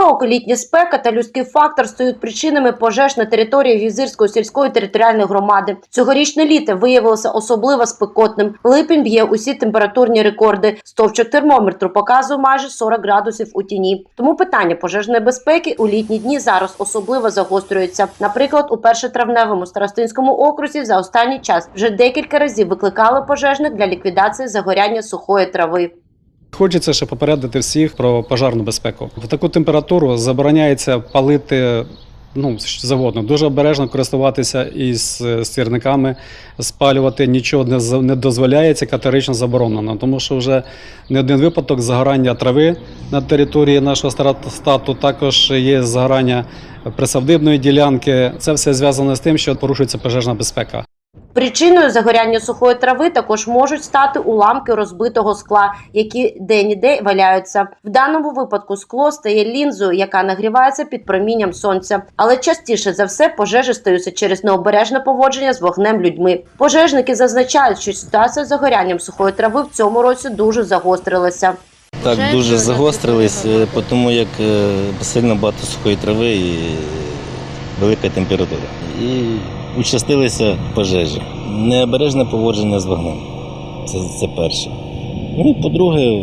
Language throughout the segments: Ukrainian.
року літня спека та людський фактор стають причинами пожеж на території Візирської сільської територіальної громади. Цьогорічне літо виявилося особливо спекотним. Липень б'є усі температурні рекорди. Стовпчик термометру показує майже 40 градусів у тіні. Тому питання пожежної безпеки у літні дні зараз особливо загострюється. Наприклад, у першотравневому старостинському окрузі за останній час вже декілька разів викликали пожежник для ліквідації загоряння сухої трави. Хочеться ще попередити всіх про пожарну безпеку. В таку температуру забороняється палити ну, що завгодно. Дуже обережно користуватися із е, стірниками, спалювати нічого не, дозволяється, категорично заборонено. Тому що вже не один випадок загорання трави на території нашого старостату, також є загорання присадибної ділянки. Це все зв'язано з тим, що порушується пожежна безпека. Причиною загоряння сухої трави також можуть стати уламки розбитого скла, які де-ніде валяються. В даному випадку скло стає лінзою, яка нагрівається під промінням сонця. Але частіше за все пожежі стаються через необережне поводження з вогнем людьми. Пожежники зазначають, що ситуація з загорянням сухої трави в цьому році дуже загострилася. Так, дуже загострились, е, тому як е, сильно багато сухої трави і велика температура. І участилися пожежі. Необережне поводження з вогнем. Це, це перше. Ну, по-друге,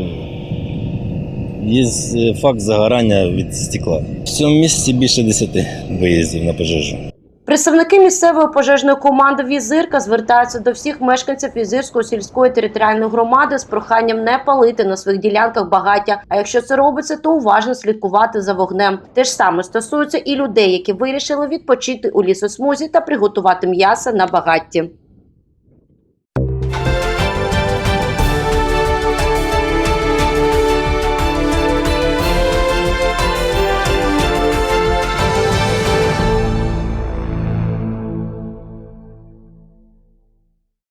є е, факт загорання від стекла. В цьому місці більше 10 виїздів на пожежу. Представники місцевої пожежної команди Візирка звертаються до всіх мешканців Візирської сільської територіальної громади з проханням не палити на своїх ділянках багаття. А якщо це робиться, то уважно слідкувати за вогнем. Те ж саме стосується і людей, які вирішили відпочити у лісосмузі та приготувати м'ясо на багатті.